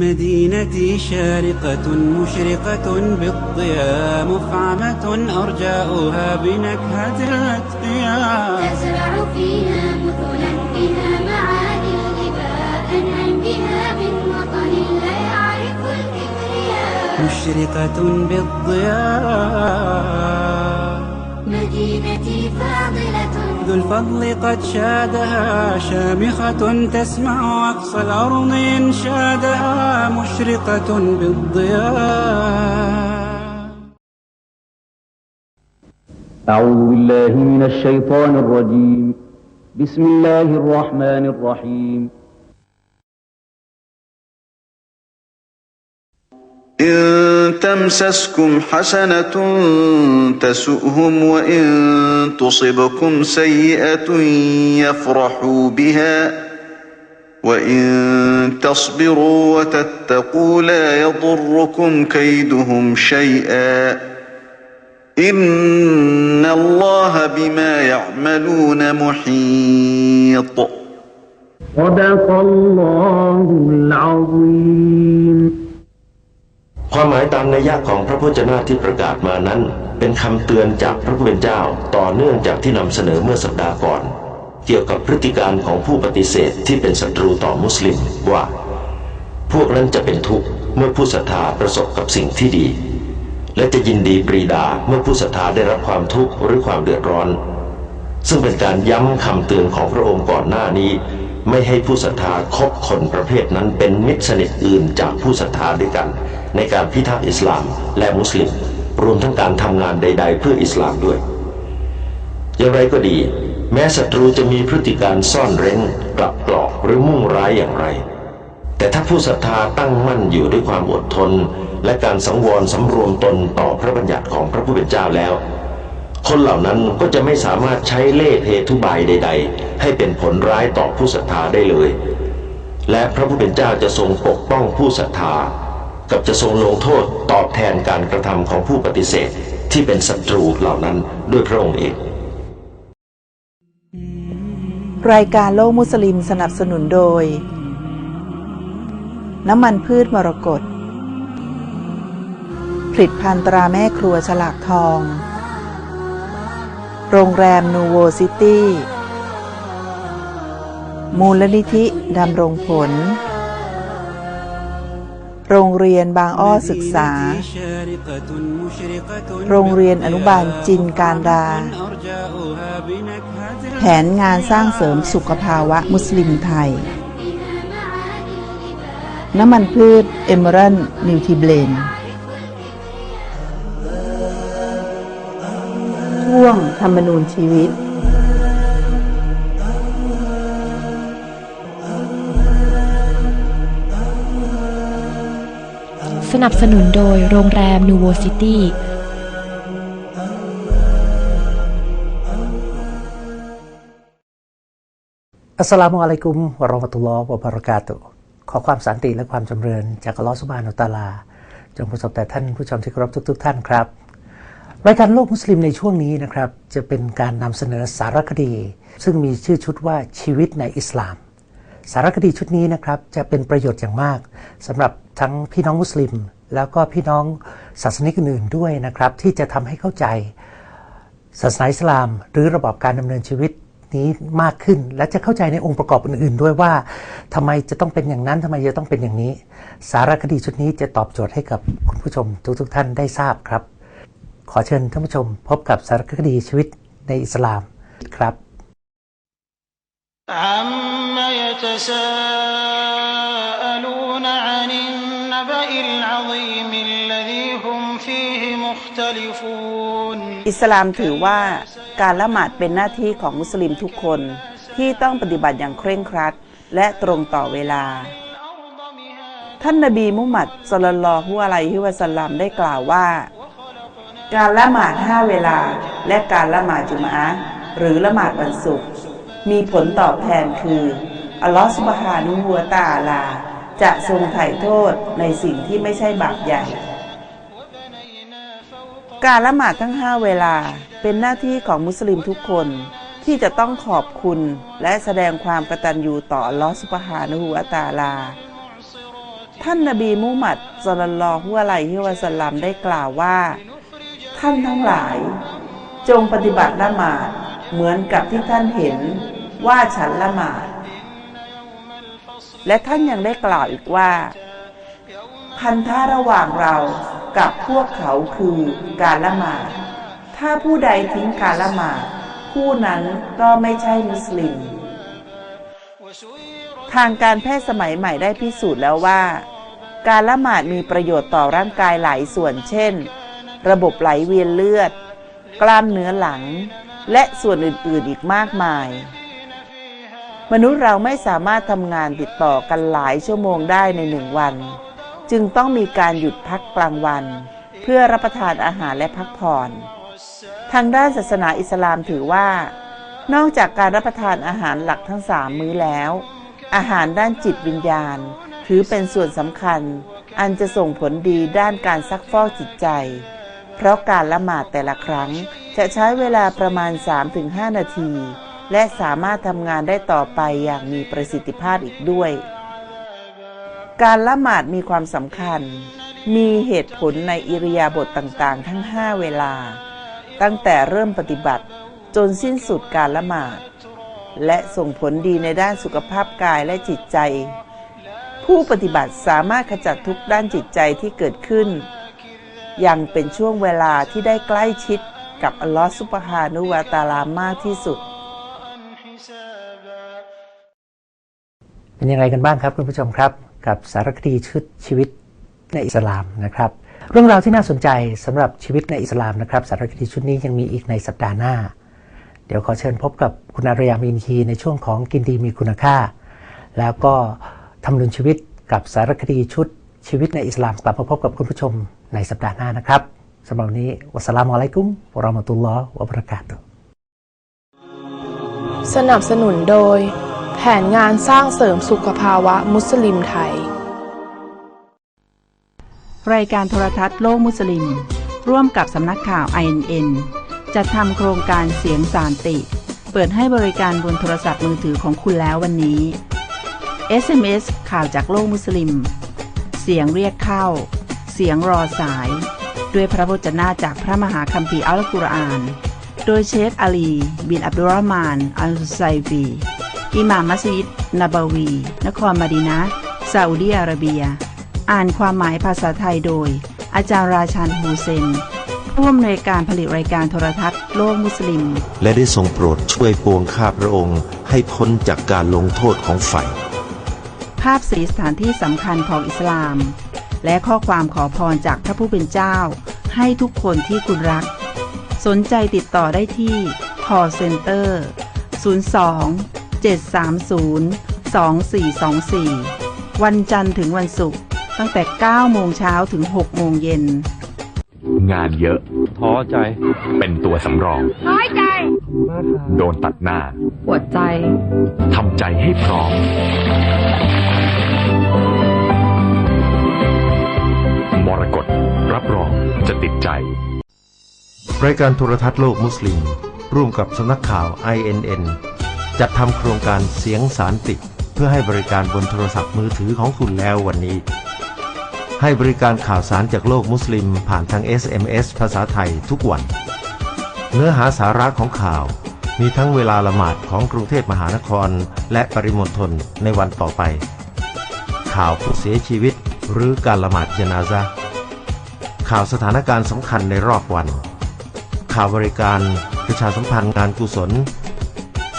مدينتي شارقة مشرقة بالضياء مفعمة أرجاؤها بنكهة الأتقياء. تزرع فيها مثلا بها معاني الغباء أنعم بها من وطن لا يعرف الكبرياء. مشرقة بالضياء. مدينتي فاضلة. ذو الفضل قد شادها شامخة تسمع أقصى الأرض إنشادها مشرقة بالضياء. أعوذ بالله من الشيطان الرجيم. بسم الله الرحمن الرحيم. إن تمسسكم حسنة تسؤهم وإن تصبكم سيئة يفرحوا بها. وإن تصبروا وتتقوا لا يضركم كيدهم شيئا إن الله بما يعملون محيط صدق الله العظيم ความหมายตามนัยยะของพระพุทธเจ้าที่ประกาศมานั้น เป็นคำเตือนจากพระผู้เป็นเจ้าต่อเนื่องจากที่นำเสนอเมื่อสัปดาห์ก่อน เกี่ยวกับพฤติการของผู้ปฏิเสธที่เป็นศัตรูต่อมุสลิมว่า พวกนั้นจะเป็นทุกข์เมื่อผู้ศรัทธาประสบกับสิ่งที่ดี และจะยินดีปรีดาเมื่อผู้ศรัทธาได้รับความทุกข์หรือความเดือดร้อน ซึ่งเป็นการย้ำคำเตือนของพระองค์ก่อนหน้านี้ ไม่ให้ผู้ศรัทธาคบคนประเภทนั้นเป็นมิตรสนิทอื่นจากผู้ศรัทธาด้วยกัน ในการพิทักษ์อิสลามและมุสลิม รวมทั้งการทำงานใด ๆ เพื่ออิสลามด้วยอย่างไรก็ดี แม้ศัตรูจะมีพฤติการซ่อนเร้นกลับกรอกหรือมุ่งร้ายอย่างไร แต่ถ้าผู้ศรัทธาตั้งมั่นอยู่ด้วยความอดทน และการสังวรสำรวมตนต่อพระบัญญัติของพระผู้เป็นเจ้าแล้ว คนเหล่านั้นก็จะไม่สามารถใช้เล่ห์เพทุบายใด ๆ ให้เป็นผลร้ายต่อผู้ศรัทธาได้เลย และพระผู้เป็นเจ้าจะทรงปกป้องผู้ศรัทธา กับจะทรงลงโทษตอบแทนการกระทำของผู้ปฏิเสธที่เป็นศัตรูเหล่านั้นด้วยพระองค์เอง รายการโลกมุสลิมสนับสนุนโดย น้ำมันพืชมรกตผลิตภัณฑ์ตราแม่ครัวฉลากทอง โรงแรมนูโวซิตี้ มูลนิธิดำรงผล โรงเรียนบางอ้อศึกษา โรงเรียนอนุบาลจินการดา แผนงานสร้างเสริมสุขภาวะมุสลิมไทย น้ำมันพืชเอมเอรันนิวทีเบลนช่วงธรรมนูญชีวิต สนับสนุนโดยโรงแรมนูโวซิตี้อัสสลามุอะลัยกุมวะราะห์มะตุลลอฮ์วะบะเราะกาตุขอความสันติและความจำเริญจากอัลลอฮ์ซุบานะฮูวะตาลา จงประสบแต่ท่านผู้ชมที่เคารพทุก ๆ ท่านครับ รายการโลกมุสลิมในช่วงนี้นะครับ จะเป็นการนำเสนอสารคดี ซึ่งมีชื่อชุดว่าชีวิตในอิสลาม สารคดีชุดนี้นะครับจะเป็นประโยชน์อย่างมากสำหรับทั้งพี่น้องมุสลิม แล้วก็พี่น้องศาสนิกอื่นด้วยนะครับ ที่จะทำให้เข้าใจศาสนาอิสลาม หรือระบบการดำเนินชีวิตนี้มากขึ้น และจะเข้าใจในองค์ประกอบอื่นๆ ด้วยว่าทำไมจะต้องเป็นอย่างนั้นทำไมจะต้องเป็นอย่างนี้ สารคดีชุดนี้จะตอบโจทย์ให้กับคุณผู้ชมทุกๆท่านได้ทราบครับ ขอเชิญท่านผู้ชม พบกับสารคดีชีวิตในอิสลามครับ يتساءلون عن النبأ العظيم الذي هم فيه مختلفون อิสลามถือว่าการละหมาดเป็นหน้าที่ของมุสลิมทุกคนที่ต้องปฏิบัติอย่างเคร่งครัด และตรงต่อเวลา ท่านนบีมุฮัมมัดสลลัลลอฮุอะลัยฮิวะสัลลัมได้กล่าวว่า การละหมาดห้าเวลา และการละหมาดจุมอะห์หรือละหมาดวันศุกร์มีผลตอบแทนคือ อัลลอฮฺสุบฮานุฮัวตาลา จะทรงไถ่โทษในสิ่งที่ไม่ใช่บาปใหญ่ การละหมาดทั้งห้าเวลาเป็นหน้าที่ของมุสลิมทุกคนที่จะต้องขอบคุณและแสดงความกตัญญูต่ออัลลอฮฺสุบฮานะฮูวตาลา ท่านนบีมุฮัมมัดสลลลอฮุอะลัยฮิวะสัลลัมได้กล่าวว่า ท่านทั้งหลาย จงปฏิบัติละหมาดเหมือนกับที่ท่านเห็นว่าฉันละหมาด และท่านยังได้กล่าวอีกว่า พันธะระหว่างเรากับพวกเขาคือการละหมาดถ้าผู้ใดทิ้งการละหมาดผู้นั้นก็ไม่ใช่มุสลิม ทางการแพทย์สมัยใหม่ได้พิสูจน์แล้วว่า การละหมาดมีประโยชน์ต่อร่างกายหลายส่วนเช่น ระบบไหลเวียนเลือด กล้ามเนื้อหลัง และส่วนอื่นๆอีกมากมาย มนุษย์เราไม่สามารถทำงานติดต่อกันหลายชั่วโมงได้ในหนึ่งวัน จึงต้องมีการหยุดพักกลางวัน เพื่อรับประทานอาหารและพักผ่อน ทางด้านศาสนาอิสลามถือว่า นอกจากการรับประทานอาหารหลักทั้งสามมื้อแล้ว อาหารด้านจิตวิญญาณ ถือเป็นส่วนสำคัญ อันจะส่งผลดีด้านการซักฟอกจิตใจ เพราะการละหมาดแต่ละครั้งจะใช้เวลาประมาณ 3-5 นาที และสามารถทำงานได้ต่อไปอย่างมีประสิทธิภาพอีกด้วย การละหมาดมีความสำคัญ มีเหตุผลในอิริยาบถต่างๆ ทั้ง 5 เวลา ตั้งแต่เริ่มปฏิบัติจนสิ้นสุดการละหมาด และส่งผลดีในด้านสุขภาพกายและจิตใจ ผู้ปฏิบัติสามารถขจัดทุกด้านจิตใจที่เกิดขึ้นยังเป็นช่วงเวลาที่ได้ใกล้ชิดกับอัลลอฮฺซุบฮานุวะตาลามากที่สุด เป็นยังไงกันบ้างครับคุณผู้ชมครับ กับสารคดีชุดชีวิตในอิสลามนะครับ เรื่องราวที่น่าสนใจสำหรับชีวิตในอิสลามนะครับ สารคดีชุดนี้ยังมีอีกในสัปดาห์หน้า เดี๋ยวขอเชิญพบกับคุณอารยามินคีในช่วงของกินดีมีคุณค่า แล้วก็ทำนุนชีวิตกับสารคดีชุดชีวิตในอิสลามกลับมาพบกับคุณผู้ชมในสัปดาห์หน้านะครับสำหรับวันนี้วัสสลามุอะลัยกุมวะราะมะตุลลอฮ์วะบะเราะกาตุสนับสนุนโดย แผนงานสร้างเสริมสุขภาวะมุสลิมไทย รายการโทรทัศน์โลกมุสลิม ร่วมกับสำนักข่าว INN จัดทำโครงการเสียงสารติ เปิดให้บริการบนโทรศัพท์มือถือของคุณแล้ววันนี้ SMS ข่าวจากโลกมุสลิม เสียงเรียกเข้า เสียงรอสาย ด้วยพระวจนะจากพระมหาคัมภีร์อัลกุรอาน โดยเชคอาลี บินอับดุลรอห์มาน อัลไซฟี อิหม่ามมัสยิดนบาวี นครมดีนะห์ซาอุดีอาระเบีย อ่านความหมายภาษาไทยโดย อาจารย์ราชันฮูเซนผู้อำนวยการผลิตรายการโทรทัศน์โลกมุสลิม และได้ทรงโปรดช่วยปวงข้าพระองค์ ให้พ้นจากการลงโทษของไฟภาพสีสถานที่สำคัญของอิสลาม และข้อความขอพรจากพระผู้เป็นเจ้า ให้ทุกคนที่คุณรัก สนใจติดต่อได้ที่ call center 02 730 2424 วันจันทร์ถึงวันศุกร์ตั้งแต่ 9 โมงเช้าถึง 6 โมงเย็น งานเยอะท้อใจ เป็นตัวสำรอง น้อยใจ โดนตัดหน้า ปวดใจ ทำใจให้พร้อม มรกตรับรองจะติดใจ รายการโทรทัศน์โลกมุสลิม ร่วมกับสำนักข่าว INN จัดทำโครงการเสียงสารติดเพื่อให้บริการบนโทรศัพท์มือถือของคุณแล้ววันนี้ ให้บริการข่าวสารจากโลกมุสลิมผ่านทาง SMS ภาษาไทยทุกวัน เนื้อหาสาระของข่าว มีทั้งเวลาละหมาดของกรุงเทพมหานคร และปริมณฑลในวันต่อไป ข่าวผู้เสียชีวิต หรือการละหมาดจนาซะห์ข่าวสถานการณ์สำคัญในรอบวัน ข่าวบริการประชาสัมพันธ์งานกุศล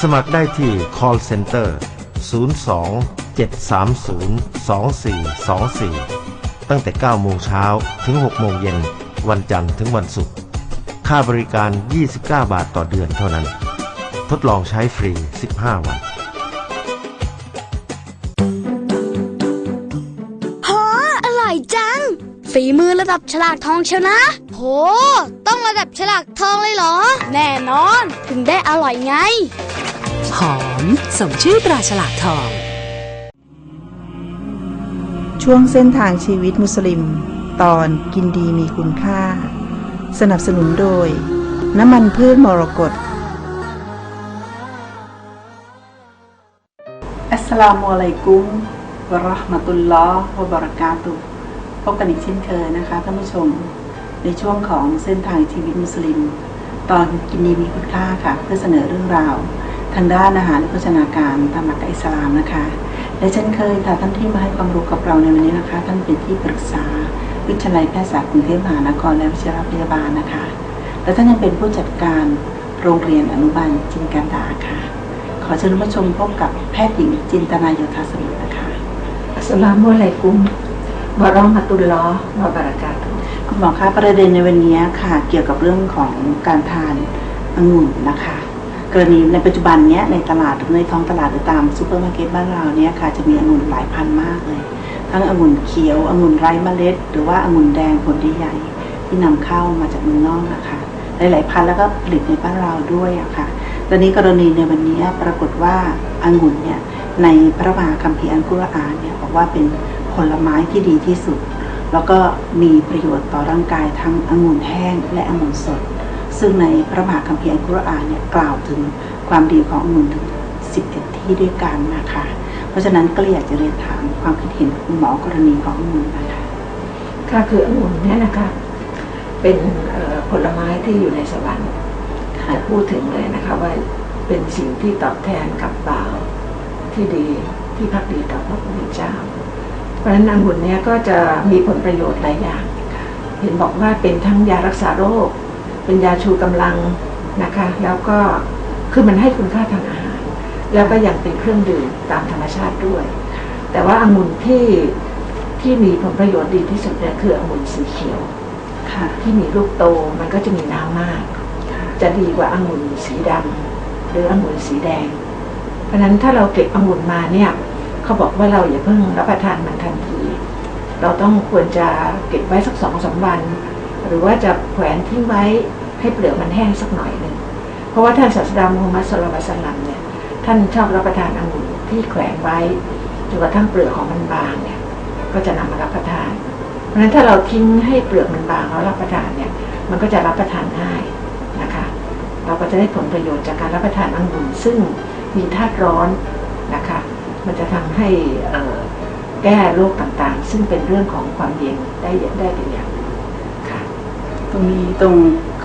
สมัครได้ที่ call center 02 730 2424 ตั้งแต่ 9 โมงเช้าถึง 6 โมงเย็น วันจันทร์ถึงวันศุกร์ ค่าบริการ 29 บาทต่อเดือนเท่านั้น ทดลองใช้ฟรี 15 วัน โหอร่อยจัง ฝีมือระดับฉลากทองเชียวนะ โห ต้องระดับฉลากทองเลยเหรอ แน่นอน ถึงได้อร่อยไง หอม สมชื่อตราฉลากทอง ช่วงเส้นทางชีวิตมุสลิม ตอนกินดีมีคุณค่า สนับสนุนโดย น้ำมันพืชมรกตอัสสลามุอะลัยกุมวะเราะห์มะตุลลอฮ์วะบะเราะกาตุฮ์พบกันอีกเช่นเคยนะคะท่านผู้ชม ในช่วงของเส้นทางชีวิตมุสลิม ตอนกินดีมีคุณค่าค่ะ เพื่อเสนอเรื่องราว ทางด้านอาหารและโภชนาการตามหลักอิสลามนะคะ และเช่นเคยค่ะท่านที่มาให้ความรู้กับเราในวันนี้นะคะ ท่านเป็นที่ปรึกษา วิทยาลัยแพทยศาสตร์กรุงเทพมหานครและวิชาพยาบาลนะคะ และท่านยังเป็นผู้จัดการโรงเรียนอนุบาลจินกันดาค่ะ ขอเชิญท่านผู้ชมพบกับแพทย์หญิงจินตนาโยธาสมุทรนะคะอัสสลามุอะลัยกุมวะเราะห์มะตุลลอฮ์วะบะเราะกาตุฮ์คุณหมอคะประเด็นในวันนี้ค่ะ เกี่ยวกับเรื่องของการทานองุ่นนะคะ กรณีในปัจจุบันเนี้ยในตลาดหรือในท้องตลาดหรือตามซูเปอร์มาร์เก็ตบ้านเราเนี้ยค่ะจะมีองุ่นหลายพันมากเลย ทั้งองุ่นเขียวองุ่นไร้เมล็ด หรือว่าองุ่นแดงผลใหญ่ที่นำเข้ามาจากเมืองนอกนะคะหลายๆพันแล้วก็ผลิตในบ้านเราด้วยอะค่ะตอนนี้กรณีในวันนี้ปรากฏว่าองุ่นเนี่ยในพระมหาคัมภีร์อัลกุรอานเนี่ยบอกว่าเป็นผลไม้ที่ดีที่สุด แล้วก็มีประโยชน์ต่อร่างกายทั้งองุ่นแห้งและองุ่นสด ซึ่งในพระมหาคัมภีร์อัลกุรอานเนี่ยกล่าวถึงความดีขององุ่นถึง 11 ที่ด้วยกันนะคะ เพราะฉะนั้นก็เลยอยากจะเรียนถามความคิดเห็นคุณหมอกรณีขององุ่นนะคะค่ะคือองุ่นเนี่ยนะคะเป็นผลไม้ที่อยู่ในสวรรค์จะพูดถึงเลยนะคะว่าเป็นสิ่งที่ตอบแทนกับบ่าวที่ดีที่พักดีต่อพระพุทธเจ้า เพราะฉะนั้นองุ่นเนี่ยก็จะมีผลประโยชน์หลายอย่าง เห็นบอกว่าเป็นทั้งยารักษาโรค เป็นยาชูกำลังนะคะ แล้วก็คือมันให้คุณค่าทางอาหาร แล้วก็ยังเป็นเครื่องดื่มตามธรรมชาติด้วย แต่ว่าองุ่นที่ที่มีผลประโยชน์ดีที่สุดเนี่ยคือองุ่นสีเขียวค่ะที่มีลูกโตมันก็จะมีน้ำมาก จะดีกว่าองุ่นสีดำหรือองุ่นสีแดง เพราะฉะนั้นถ้าเราเก็บองุ่นมาเนี่ยเขาบอกว่าเราอย่าเพิ่งรับประทานมันทันที เราต้องควรจะเก็บไว้สักสองสามวัน หรือว่าจะแขวนทิ้งไว้ ให้เปลือกมันแห้งสักหน่อยหนึ่งเพราะว่าท่านศาสดามูฮัมมัดสุลลัลลอฮุลัยฮิวะสัลลัมเนี่ยท่านชอบรับประทานองุ่นที่แขวนไว้จนกระทั่งเปลือกของมันบางเนี่ยก็จะนำมารับประทาน เพราะฉะนั้นถ้าเราทิ้งให้เปลือกมันบางแล้วรับประทานเนี่ยมันก็จะรับประทานง่ายนะคะ เราก็จะได้ผลประโยชน์จากการรับประทานองุ่นซึ่งมีธาตุร้อนนะคะ มันจะทำให้แก้โรคต่างๆ ซึ่งเป็นเรื่องของความเย็นได้ได้เป็นอย่างค่ะตรงนี้ตรง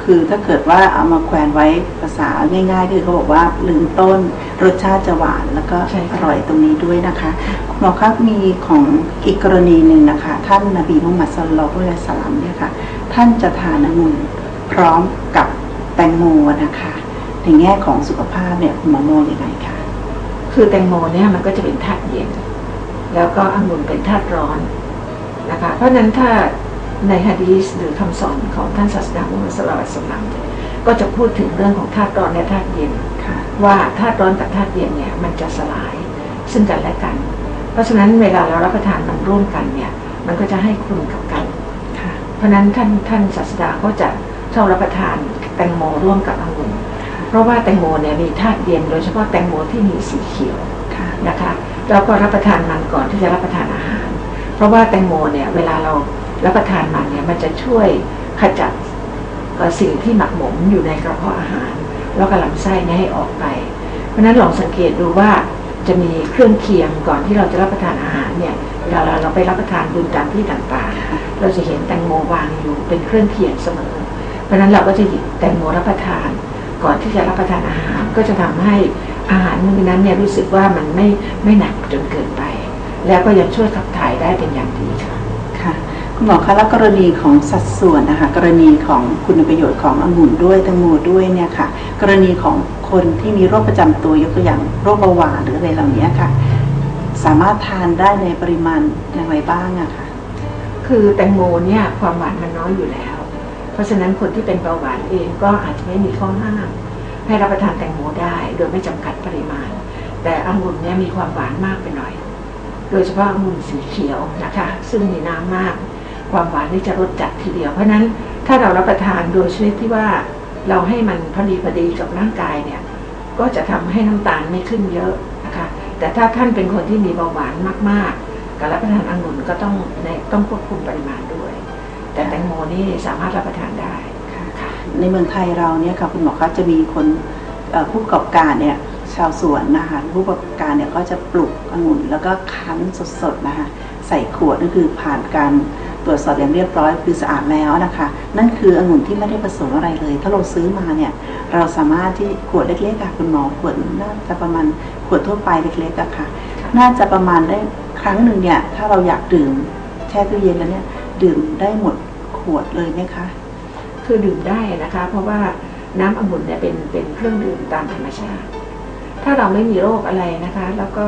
คือถ้าเกิดว่าเอามาแขวนไว้ภาษาง่ายๆคือเขาบอกว่าลืมต้นรสชาติจะหวานแล้วก็ใช่อค่ะร่อยตรงนี้ด้วยนะคะคุณหมอครับมีของอีกกรณีหนึ่งนะคะ ท่านนบีมุฮัมมัดสุลลัลลอฮุอะลัยฮิวะสัลลัมเนี่ยค่ะ ท่านจะทานองุ่นพร้อมกับแตงโมนะคะ ในแง่ของสุขภาพเนี่ยคุณหมอมองยังไงคะคือแตงโมเนี่ยมันก็จะเป็นธาตุเย็น แล้วก็องุ่นเป็นธาตุร้อนนะคะ เพราะฉะนั้นถ้า ในฮะดีสหรือคำสอนของท่านศาสดามุฮัมมัดสุลลัลลอฮุอะลัยฮิวะสัลลัมก็จะพูดถึงเรื่องของธาตุร้อนและธาตุเย็นค่ะว่าธาตุร้อนกับธาตุเย็นเนี่ยมันจะสลายซึ่งกันและกัน เพราะฉะนั้นเวลาเรารับประทานมันร่วมกันเนี่ยมันก็จะให้คุณกับกันค่ะเพราะฉะนั้นท่านท่านศาสดาก็จะชอบรับประทานแตงโมร่วมกับองุ่นเพราะว่าแตงโมเนี่ยมีธาตุเย็นโดยเฉพาะแตงโมที่มีสีเขียวค่ะนะคะแล้วก็รับประทานมันก่อนที่จะรับประทานอาหาร เพราะว่าแตงโมเนี่ยเวลาเรา รับประทานมันเนี่ยมันจะช่วยขจัดสิ่งที่หมักหมมอยู่ในกระเพาะอาหาร แล้วก็ลำไส้เนี่ยให้ออกไป เพราะฉะนั้นลองสังเกตดูว่าจะมีเครื่องเคียงก่อนที่เราจะรับประทานอาหารเนี่ยเวลาเราไปรับประทานบุญตามที่ต่างๆ เราจะเห็นแตงโมวางอยู่เป็นเครื่องเคียงเสมอ เพราะฉะนั้นเราก็จะหยิบแตงโมรับประทาน ก่อนที่จะรับประทานอาหารก็จะทำให้อาหารมื้อนั้นเนี่ยรู้สึกว่ามันไม่ไม่หนักจนเกินไป แล้วก็ยังช่วยขับถ่ายได้เป็นอย่างดีค่ะค่ะ คุณหมอคะแล้วกรณีของสัดส่วนนะคะกรณีของคุณประโยชน์ขององุ่นด้วยแตงโมด้วยเนี่ยค่ะ กรณีของคนที่มีโรคประจำตัวยกตัวอย่างโรคเบาหวานหรืออะไรเหล่านี้ค่ะ สามารถทานได้ในปริมาณอย่างไรบ้างอะค่ะ คือแตงโมเนี่ยความหวานมันน้อยอยู่แล้ว เพราะฉะนั้นคนที่เป็นเบาหวานเองก็อาจจะไม่มีข้อห้าม ให้รับประทานแตงโมได้โดยไม่จำกัดปริมาณ แต่องุ่นเนี่ยมีความหวานมากไปหน่อย โดยเฉพาะองุ่นสีเขียวนะคะ ซึ่งมีน้ำมาก ความหวานนี่จะลดจัดทีเดียว เพราะฉะนั้นถ้าเรารับประทานโดยชนิดที่ว่าเราให้มันพอดีพอดีกับร่างกายเนี่ยก็จะทำให้น้ำตาลไม่ขึ้นเยอะนะคะแต่ถ้าท่านเป็นคนที่มีเบาหวานมาก ๆการรับประทานองุ่นก็ต้องในต้องควบคุมปริมาณด้วย แต่แตงโมนี่สามารถรับประทานได้ในเมืองไทยเราเนี่ยค่ะคุณหมอคะจะมีคนผู้ประกอบการเนี่ยชาวสวนนะคะผู้ประกอบการเนี่ยก็จะปลูกองุ่นแล้วก็คั้นสดๆนะคะใส่ขวดนั่นคือผ่านการ ตรวจสอบอย่างเรียบร้อยคือสะอาดแล้วนะคะ นั่นคือองุ่นที่ไม่ได้ผสมอะไรเลย ถ้าเราซื้อมาเนี่ยเราสามารถที่ขวดเล็กๆค่ะคุณหมอขวดน่าจะประมาณขวดทั่วไปเล็กๆอะค่ะ น่าจะประมาณได้ครั้งหนึ่งเนี่ยถ้าเราอยากดื่มแช่ตู้เย็นแล้วเนี่ยดื่มได้หมดขวดเลยไหมคะคือดื่มได้นะคะ เพราะว่าน้ำองุ่นเนี่ยเป็นเป็นเครื่องดื่มตามธรรมชาติ ถ้าเราไม่มีโรคอะไรนะคะ แล้วก็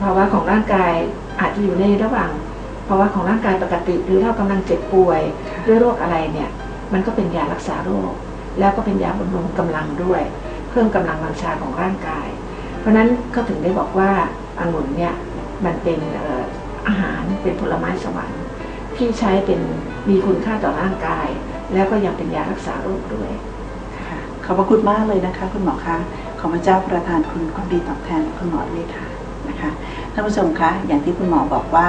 ภาวะของร่างกายอาจจะอยู่ในระหว่าง ภาวะของร่างกายปกติ หรือเรากำลังเจ็บป่วยด้วยโรคอะไรเนี่ยมันก็เป็นยารักษาโรค แล้วก็เป็นยาบำรุงกำลังด้วย เพิ่มกำลังวังชาของร่างกาย เพราะฉะนั้นก็ถึงได้บอกว่าองุ่นเนี่ยมันเป็นเอ่ออาหารเป็นผลไม้สวรรค์ที่ใช้เป็นมีคุณค่าต่อร่างกาย แล้วก็ยังเป็นยารักษาโรคด้วยค่ะขอบพระคุณมากเลยนะคะ คุณหมอคะขอพระเจ้าประทานคุณความดีตอบแทนคุณหมอด้วยค่ะนะคะท่านผู้ชมคะอย่างที่คุณหมอบอกว่า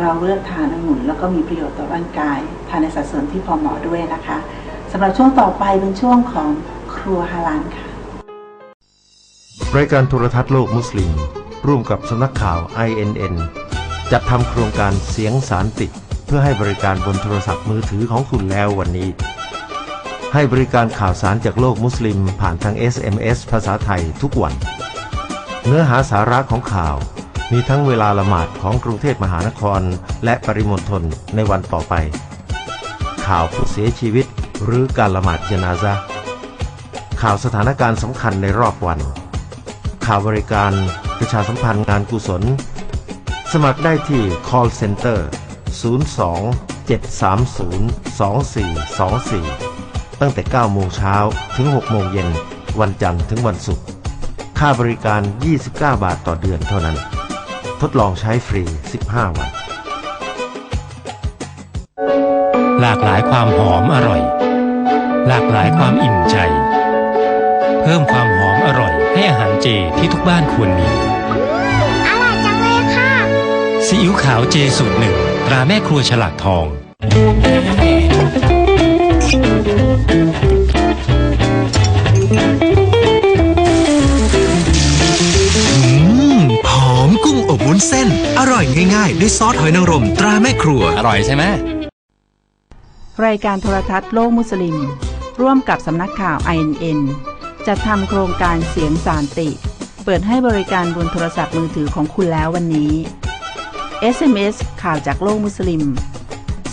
เราเลือกทานองุ่นแล้วก็มีประโยชน์ต่อร่างกาย ทานในสัดส่วนที่พอเหมาะด้วยนะคะสำหรับช่วงต่อไปเป็นช่วงของครัวฮาลานค่ะ รายการโทรทัศน์โลกมุสลิม ร่วมกับสำนักข่าว INN จัดทำโครงการเสียงสารติด เพื่อให้บริการบนโทรศัพท์มือถือของคุณแล้ววันนี้ ให้บริการข่าวสารจากโลกมุสลิมผ่านทาง SMS ภาษาไทยทุกวัน เนื้อหาสาระของข่าว มีทั้งเวลาละหมาดของกรุงเทพมหานครและปริมณฑลในวันต่อไป ข่าวผู้เสียชีวิตหรือการละหมาดเจนาซะห์ข่าวสถานการณ์สำคัญในรอบวัน ข่าวบริการประชาสัมพันธ์งานกุศล สมัครได้ที่ call center 02 730 2424 ตั้งแต่ 9 โมงเช้าถึง 6 โมงเย็น วันจันทร์ถึงวันศุกร์ ค่าบริการ 29 บาทต่อเดือนเท่านั้น ทดลองใช้ฟรี 15 วัน หลากหลายความหอมอร่อย หลากหลายความอิ่มใจ เพิ่มความหอมอร่อย ให้อาหารเจที่ทุกบ้านควรมีอร่อยจังเลยค่ะซีอิ๊วขาวเจสูตรหนึ่งตราแม่ครัวฉลากทอง ด้วยซอสหอยนางรมตราแม่ครัว อร่อยใช่ไหมรายการโทรทัศน์โลกมุสลิม ร่วมกับสำนักข่าว INN จะทำโครงการเสียงสารติ เปิดให้บริการบนโทรศัพท์มือถือของคุณแล้ววันนี้ SMS ข่าวจากโลกมุสลิม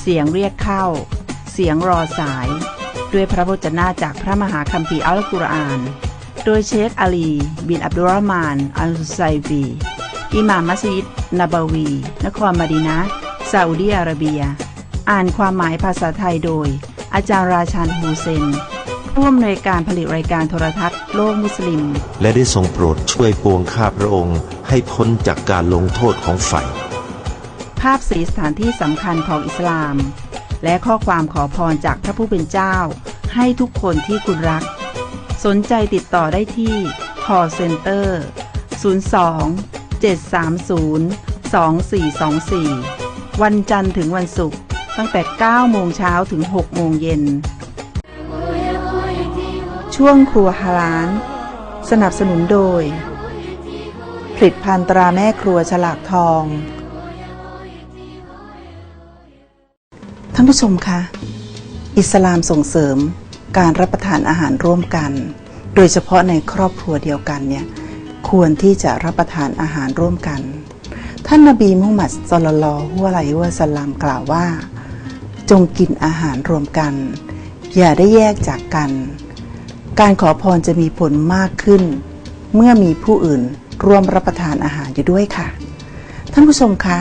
เสียงเรียกเข้า เสียงรอสาย ด้วยพระวจนะจากพระมหาคัมภีร์อัลกุรอาน โดยเชคอาลี บินอับดุลรอห์มาน อัลฮุไซฟี อิหม่ามมัสยิดนาบาวี นครมดีนะห์ซาอุดีอาระเบีย อ่านความหมายภาษาไทยโดย อาจารย์ราชันฮูเซนผู้อำนวยการผลิตรายการโทรทัศน์โลกมุสลิม และได้ทรงโปรดช่วยปวงข้าพระองค์ ให้พ้นจากการลงโทษของไฟภาพสีสถานที่สำคัญของอิสลาม และข้อความขอพรจากพระผู้เป็นเจ้า ให้ทุกคนที่คุณรัก สนใจติดต่อได้ที่ call center 02 730 2424 วันจันทร์ถึงวันศุกร์ตั้งแต่ 9 โมงเช้าถึง 6 โมงเย็น ช่วงครัวฮาลาน สนับสนุนโดย ผลิตภัณฑ์ตราแม่ครัวฉลากทอง ท่านผู้ชมคะ อิสลามส่งเสริมการรับประทานอาหารร่วมกัน โดยเฉพาะในครอบครัวเดียวกันเนี่ย ควรที่จะรับประทานอาหารร่วมกัน ท่านนบีมุฮัมมัดสลลัลลอฮุอะลัยฮิวะสัลลัมกล่าวว่า จงกินอาหารรวมกัน อย่าได้แยกจากกัน การขอพรจะมีผลมากขึ้น เมื่อมีผู้อื่นร่วมรับประทานอาหารอยู่ด้วยค่ะ ท่านผู้ชมคะ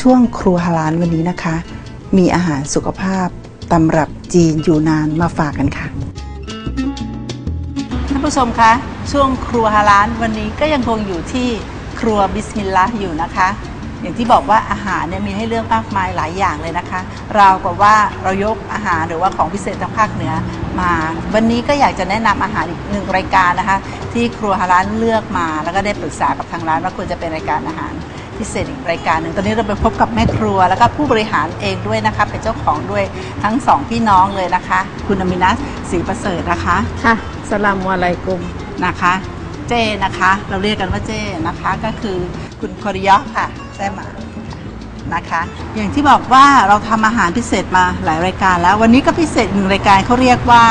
ช่วงครัวฮาลานวันนี้นะคะ มีอาหารสุขภาพตำรับจีนอยู่นานมาฝากกันค่ะ ท่านผู้ชมคะ ช่วงครัวฮาลานวันนี้ก็ยังคงอยู่ที่ครัวบิสมิลลาห์อยู่นะคะ อย่างที่บอกว่าอาหารเนี่ยมีให้เลือกมากมายหลายอย่างเลยนะคะราวกับว่าเรายกอาหารหรือว่าของพิเศษทางภาคเหนือมา วันนี้ก็อยากจะแนะนำอาหารอีกหนึ่งรายการนะคะ ที่ครัวฮาลานเลือกมา แล้วก็ได้ปรึกษากับทางร้านว่าควรจะเป็นรายการอาหารพิเศษอีกรายการหนึ่งตอนนี้เราไปพบกับแม่ครัว แล้วก็ผู้บริหารเองด้วยนะคะ เป็นเจ้าของด้วยทั้งสองพี่น้องเลยนะคะ คุณอมินัสศรีประเสริฐนะคะ ค่ะสลามอะลัยกุม นะคะ เจ้นะคะ เราเรียกกันว่าเจ้นะคะก็คือคุณคอริยะค่ะแซ่มานะคะ อย่างที่บอกว่าเราทำอาหารพิเศษมาหลายรายการแล้ว วันนี้ก็พิเศษหนึ่งรายการเขาเรียกว่า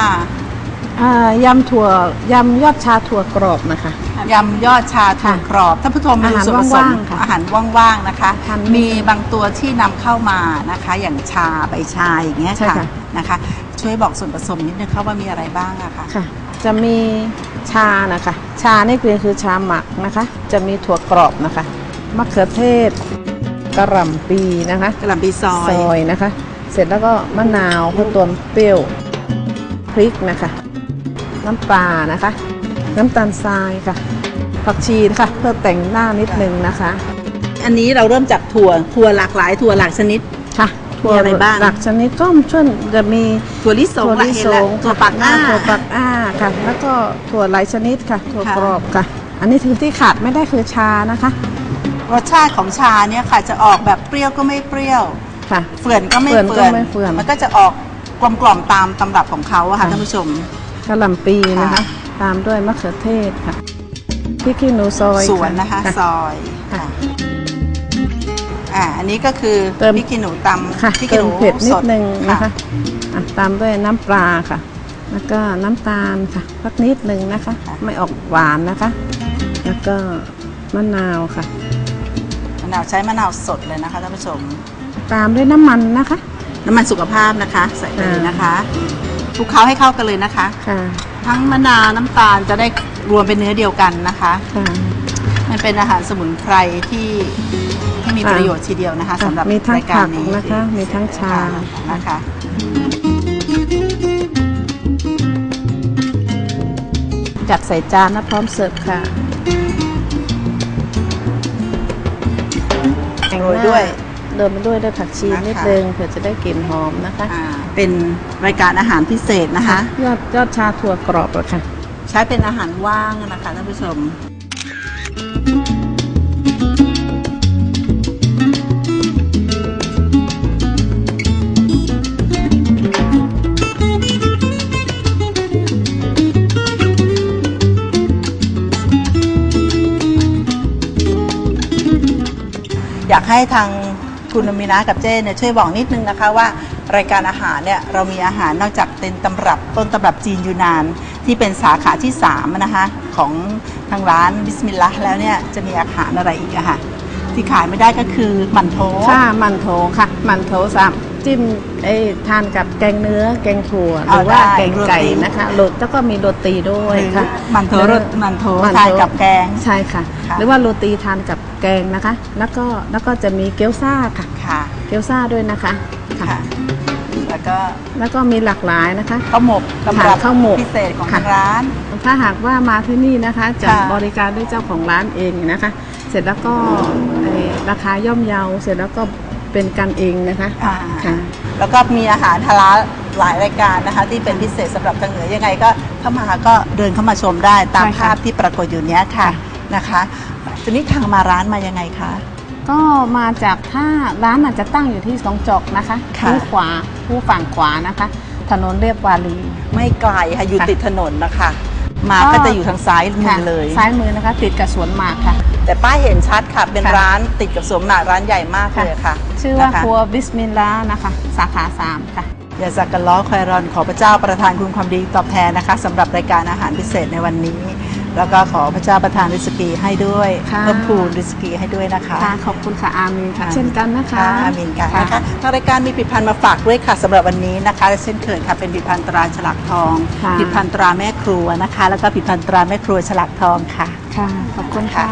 อ่ายำถั่วยำยอดชาถั่วกรอบนะคะ ยำยอดชาถั่วกรอบท่านผู้ชมอาดูหารส่วนผสมว่างๆค่ะอาหารว่างๆนะคะ ทานมีบางตัวที่นำเข้ามานะคะ อย่างชาใบชาอย่างเงี้ยใช่ค่ะค่ะ นะคะ ช่วยบอกส่วนผสมนิดนึงค่ะว่ามีอะไรบ้างอะคะ ค่ะ จะมีชานะคะ ชานี่คือคือชาหมักนะคะ จะมีถั่วกรอบนะคะมะเขือเทศกระหล่ำปีนะคะกระหล่ำปีซอยซอยนะคะ เสร็จแล้วก็มะนาวเพื่อตัวเปรี้ยวพริกนะคะ น้ำปลานะคะ น้ำตาลทรายค่ะ ผักชีนะคะเพื่อแต่งหน้านิดนึงนะคะ อันนี้เราเริ่มจากถั่วถั่วหลากหลายถั่วหลากชนิดค่ะ มีอะไรบ้างหลักชนิดก็ช่วยจะมีถั่วลิสงถั่วลิสงถั่วปักหน้าถั่วปักอ้าค่ะ แล้วก็ถั่วหลายชนิดค่ะ ถั่วกรอบค่ะ อันนี้คือที่ขาดไม่ได้คือชานะคะ รสชาติของชาเนี่ยค่ะ จะออกแบบเปรี้ยวก็ไม่เปรี้ยวค่ะเฟื่อนก็ไม่เฟื่อนก็ไม่เฟื่อนมันก็จะออกกลมกล่อมๆตามตำรับของเขาค่ะท่านผู้ชมกระหล่ำปีนะคะค่ะตามด้วยมะเขือเทศค่ะพริกขี้หนูซอยสวนนะคะซอยค่ะ อ่าอันนี้ก็คือเติม พริกขี้หนูตำค่ะพริกเติขี้หมนูเผ็ดนิสดนึงนะค่ะคะอะตามด้วยน้ำปลาค่ะ แล้วก็น้ำตาลค่ะสักนิดนึงนะคะ ไม่ออกหวานนะคะ แล้วก็มะนาวค่ะ มะนาวใช้มะนาวสดเลยนะคะท่านผู้ชม ตามด้วยน้ำมันนะคะ น้ำมันสุขภาพนะคะ ใส่เลยนะคะคลุกเคล้าให้เข้ากันเลยนะคะ ค่ะทั้งมะนาวน้ำตาลจะได้รวมเป็นเนื้อเดียวกันนะคะ ค่ะ มันเป็นอาหารสมุนไพรที่ที่ มีค่ะประโยชน์ทีเดียวนะคะค่ะสำหรับมีทั้งรายการผักนี้นะคะ มีทั้งชา นะคะ จัดใส่จานนะพร้อมเสิร์ฟค่ะโรยด้วยโรยมาด้วยด้วยผักชีนะคะ นิดนึงเผื่อจะได้กลิ่นหอมนะคะอ่าเป็นรายการอาหารพิเศษนะคะ ยอดยอดชาถั่วกรอบเลยค่ะ ใช้เป็นอาหารว่างนะคะท่านผู้ชม อยากให้ทางคุณมีนากับเจ้เนี่ยช่วยบอกนิดนึงนะคะว่ารายการอาหารเนี่ยเรามีอาหารนอกจากเป็นตำรับต้นตำรับจีนยูนาน ที่เป็นสาขาที่3นะคะของทางร้านบิสมิลลาห์แล้วเนี่ยจะมีอาหารอะไรอีกอะค่ะที่ขายไม่ได้ก็คือหมันโถค่ะมันโถค่ะมันโถสามจิ้มเอ้ยทานกับแกงเนื้อ แกงถั่วหเอารือว่าได้แกงไก่โรตีนะคะโรแล้วก็มีโรตีด้วยหรือค่ะมันโถแล้วรสมันโถมันทานกับแกงใช่ค่ะค่ะ หรือว่าโรตีทานกับ แกงนะคะ แล้วก็แล้วก็จะมีเกี๊ยวซ่าค่ะ ค่ะ เกี๊ยวซ่าด้วยนะคะค่ะ แล้วก็แล้วก็มีหลากหลายนะคะข้าวหมกตำรับค่ะข้าวหมกพิเศษของค่ะทางร้าน ถ้าหากว่ามาที่นี่นะคะจะค่ะบริการด้วยเจ้าของร้านเองนะคะ เสร็จแล้วก็เอ่อราคาย่อมเยา เสร็จแล้วก็เป็นกันเองนะคะอ่าค่ะแล้วก็มีอาหารฮาลาลหลายรายการนะคะ ที่เป็นพิเศษสำหรับทางเหนือยังไงก็เข้ามาก็เดินเข้ามาชมได้ตามใช่ค่ะภาพที่ปรากฏอยู่เนี้ยค่ะนะคะ ทีนี้ทางมาร้านมายังไงคะ ก็มาจากถ้าร้านอาจจะตั้งอยู่ที่สองจอกนะคะค่ะ ผู้ขวาผู้ฝั่งขวานะคะ ถนนเรียบวารีไม่ไกลค่ะอยู่ค่ะติดถนนนะคะ มาก็ก็จะอยู่ทางซ้ายมืค่ะอเลย ซ้ายมือนะคะ ติดกับสวนหมากค่ะ แต่ป้ายเห็นชัดค่ะ เป็นค่ะ ร้านติดกับสวนหมากร้านใหญ่มากเลยค่ะชื่อว่านะคะครัวบิสมิลลาห์นะคะ สาขาสามค่ะ อย่าสักกันล้อคอยรอนขอพระเจ้าประทานคุณความดีตอบแทนนะคะสำหรับรายการอาหารพิเศษในวันนี้ แล้วก็ขอพระเจ้าประทานริสกีให้ด้วยค่ะ เพิ่มพูนริสกีให้ด้วยนะคะ ค่ะขอบคุณค่ะอามีนค่ะ เช่นกันนะคะค่ะอามินค่ะนะคะทางรายการมีผลิตภัณฑ์มาฝากด้วยค่ะสำหรับวันนี้นะคะและเช่นเคยค่ะเป็นผลิตภัณฑ์ตราฉลากทองค่ะ ผลิตภัณฑ์ตราแม่ครัวนะคะ แล้วก็ผลิตภัณฑ์ตราแม่ครัวฉลากทองค่ะ ค่ะขอบคุณค่ะ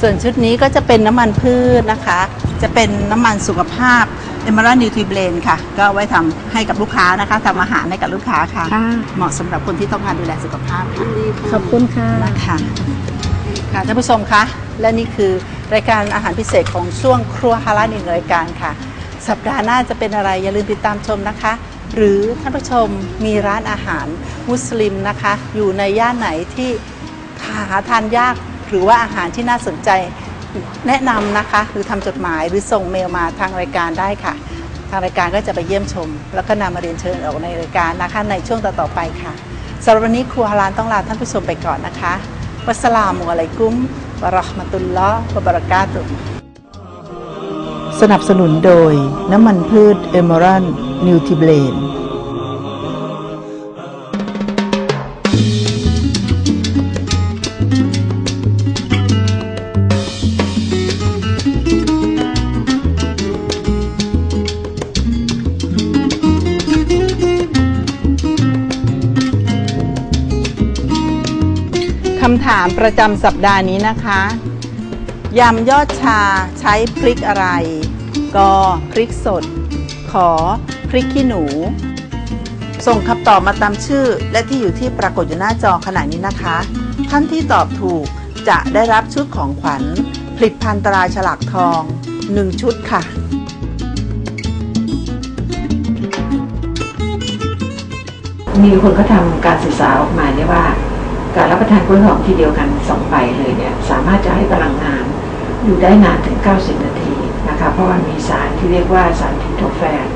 ส่วนชุดนี้ก็จะเป็นน้ำมันพืชนะคะ จะเป็นน้ำมันสุขภาพ เอม r รานิวทรีเบลนค่ะ ก็เอาไว้ทำให้กับลูกค้านะคะทำอาหารให้กับลูกค้าค่ะ ค่ะ เหมาะสำหรับคนที่ต้องการดูแลสุขภาพค่ะขอบคุณค่ะค่ะค่ะท่านผู้ชมคะและนี่คือรายการอาหารพิเศษของช่วงครัวฮาลาลอีกรายการค่ะ สัปดาห์หน้าจะเป็นอะไรอย่าลืมติดตามชมนะคะ หรือท่านผู้ชมมีร้านอาหารมุสลิมนะคะ อยู่ในย่านไหนที่หาทานยากหรือว่าอาหารที่น่าสนใจ แนะนำนะคะ หรือทำจดหมายหรือส่งเมลมาทางรายการได้ค่ะ ทางรายการก็จะไปเยี่ยมชม แล้วก็นำมาเรียนเชิญออกในรายการนะคะ ในช่วงต่อๆไปค่ะสำหรับวันนี้ครัวฮาลานต้องลาท่านผู้ชมไปก่อนนะคะวัสสลามุอะลัยกุมวะราะห์มะตุลลอฮ์วะบะเราะกาตุสนับสนุนโดยน้ำมันพืชเอเมอรัลนิวทิเบลน คำถามประจำสัปดาห์นี้นะคะยำยอดชาใช้พริกอะไรกพริกสด ขอพริกขี้หนู ส่งคำตอบมาตามชื่อ และที่อยู่ที่ปรากฏอยู่หน้าจอขณะนี้นะคะ ท่านที่ตอบถูกจะได้รับชุดของขวัญ ผลิตภัณฑ์ตราฉลากทอง 1 ชุดค่ะมีคนก็ทำการศึกษาออกมาเนี่ยว่า การรับประทานกล้วยหอมทีเดียวกันสองใบเลยเนี่ยสามารถจะให้พลังงานอยู่ได้นานถึง 90 นาทีนะคะเพราะว่ามีสารที่เรียกว่าสารทิโทแฟน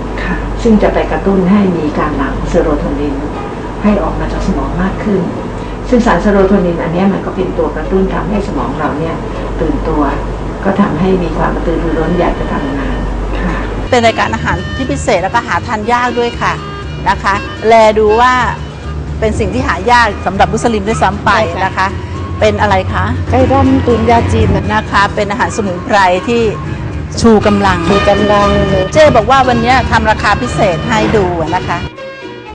ซึ่งจะไปกระตุ้นให้มีการหลั่งเซโรโทนิน ให้ออกมาจากสมองมากขึ้น ซึ่งสารเซโรโทนินอันเนี้ยมันก็เป็นตัวกระตุ้นทำให้สมองเราเนี่ยตื่นตัว ก็ทำให้มีความกระตือรือร้นอยากจะทำงานค่ะเป็นรายการอาหารที่พิเศษแล้วก็หาทานยากด้วยค่ะนะคะ แลดูว่า เป็นสิ่งที่หายากสำหรับมุสลิมด้วยซ้ำไปนะคะ เป็นอะไรคะ ไก่ดำตุนยาจีนนะคะ เป็นอาหารสมุนไพรที่ชูกำลังชูกำลัง เจ๊บอกว่าวันนี้ทำราคาพิเศษให้ดูนะคะ